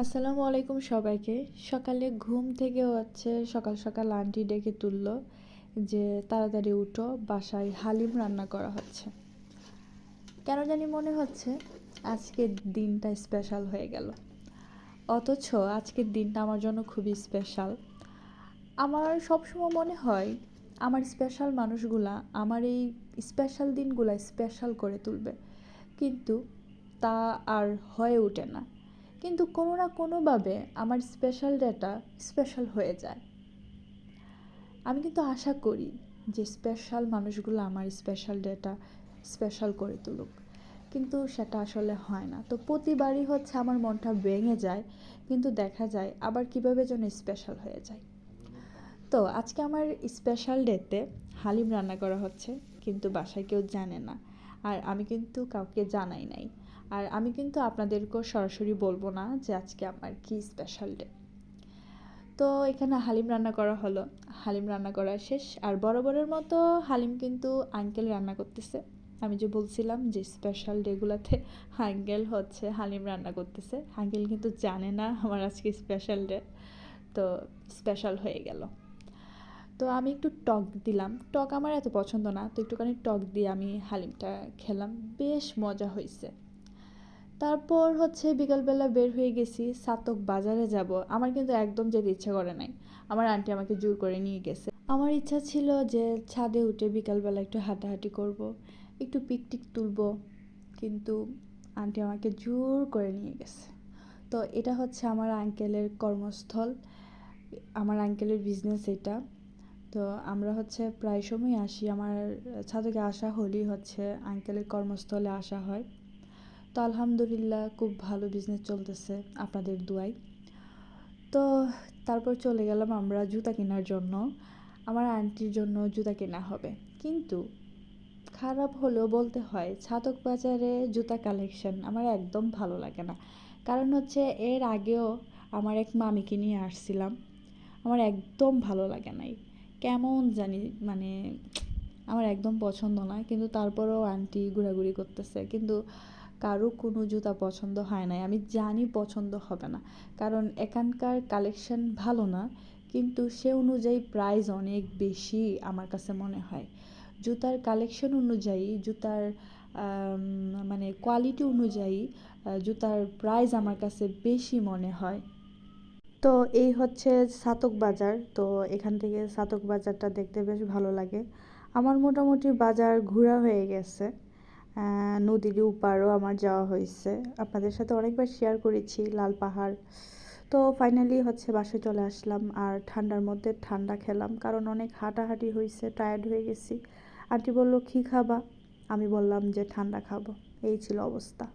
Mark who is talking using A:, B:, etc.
A: আসসালামু আলাইকুম সবাইকে। সকালে ঘুম থেকে হচ্ছে সকাল সকাল আন্টি ডেকে তুললো যে তাড়াতাড়ি উঠো, বাসায় হালিম রান্না করা হচ্ছে। কেন জানি মনে হচ্ছে আজকের দিনটা স্পেশাল হয়ে গেল। অথচ আজকের দিনটা আমার জন্য খুবই স্পেশাল আমার সবসময় মনে হয় আমার স্পেশাল মানুষগুলা আমার এই স্পেশাল দিনগুলা স্পেশাল করে তুলবে। কিন্তু তা আর হয়ে ওঠে না। কিন্তু কোনো না কোনোভাবে আমার স্পেশাল ডেটা স্পেশাল হয়ে যায়। আমি কিন্তু আশা করি যে স্পেশাল মানুষগুলো আমার স্পেশাল ডেটা স্পেশাল করে তুলুক। কিন্তু সেটা আসলে হয় না। তো প্রতিবারই হচ্ছে আমার মনটা ভেঙে যায়, কিন্তু দেখা যায় আবার কীভাবে যেন স্পেশাল হয়ে যায়। তো আজকে আমার স্পেশাল ডেতে হালিম রান্না করা হচ্ছে, কিন্তু বাসায় কেউ জানে না। আর আমি কিন্তু কাউকে জানাই নাই। আর আমি কিন্তু আপনাদেরকেও সরাসরি বলব না যে আজকে আমার কি স্পেশাল ডে তো এখানে হালিম রান্না করা হলো। হালিম রান্না করা শেষ। আর বরাবরের মতো হালিম কিন্তু আঙ্কেল রান্না করতেছে। আমি যে বলছিলাম যে স্পেশাল ডেগুলোতে আঙ্কেল হচ্ছে হালিম রান্না করতেছে। আঙ্কেল কিন্তু জানে না আমার আজকে স্পেশাল ডে তো স্পেশাল হয়ে গেল। তো আমি একটু টক দিলাম। টক আমার এত পছন্দ না। তো একটুখানি টক দিয়ে আমি হালিমটা খেলাম। বেশ মজা হয়েছে। তারপর হচ্ছে বিকালবেলা বের হয়ে গেছি সাতক বাজারে যাব। আমার কিন্তু একদম যেতে ইচ্ছা করে নাই। আমার আন্টি আমাকে জোর করে নিয়ে গেছে। আমার ইচ্ছা ছিল যে ছাদে উঠে বিকালবেলা একটু হাঁটাহাঁটি করব, একটু পিকটিক তুলব, কিন্তু আন্টি আমাকে জোর করে নিয়ে গেছে। তো এটা হচ্ছে আমার আঙ্কেলের কর্মস্থল, আমার আঙ্কেলের বিজনেস এটা। তো আমরা হচ্ছে প্রায় সময় আসি। আমার ছাদকে আসা হলেই হচ্ছে আঙ্কেলের কর্মস্থলে আসা হয়। তো আলহামদুলিল্লাহ খুব ভালো বিজনেস চলতেছে আপনাদের দুয়াই তো তারপর চলে গেলাম আমরা জুতা কেনার জন্য। আমার আন্টির জন্য জুতা কেনা হবে। কিন্তু খারাপ হলেও বলতে হয়, ছাতক বাজারে জুতা কালেকশন আমার একদম ভালো লাগে না। কারণ হচ্ছে এর আগেও আমার এক মামিকে নিয়ে আসছিলাম। আমার একদম ভালো লাগে নাই। কেমন জানি মানে আমার একদম পছন্দ না। কিন্তু তারপরেও আন্টি ঘোরাঘুরি করতেছে। কিন্তু কারও কোনো জুতা পছন্দ হয় নাই। আমি জানি পছন্দ হবে না। কারণ এখানকার কালেকশন ভালো না, কিন্তু সে অনুযায়ী প্রাইস অনেক বেশি আমার কাছে মনে হয়। জুতার কালেকশন অনুযায়ী, জুতার মানে কোয়ালিটি অনুযায়ী জুতার প্রাইস আমার কাছে বেশি মনে হয়। তো এই হচ্ছে সাতক বাজার। তো এখান থেকে সাতক বাজারটা দেখতে বেশ ভালো লাগে। আমার মোটামুটি বাজার ঘোরা হয়ে গেছে। নদীর উপারও আমার যাওয়া হয়েছে। আপনাদের সাথে অনেকবার শেয়ার করেছি লাল পাহাড়। তো ফাইনালি হচ্ছে বাসে চলে আসলাম আর ঠান্ডার মধ্যে ঠান্ডা খেলাম কারণ অনেক হাঁটাহাঁটি হয়েছে টায়ার্ড হয়ে গেছি। আন্টি বলল, কী খাবা? আমি বললাম যে, ঠান্ডা খাব। এই ছিল অবস্থা।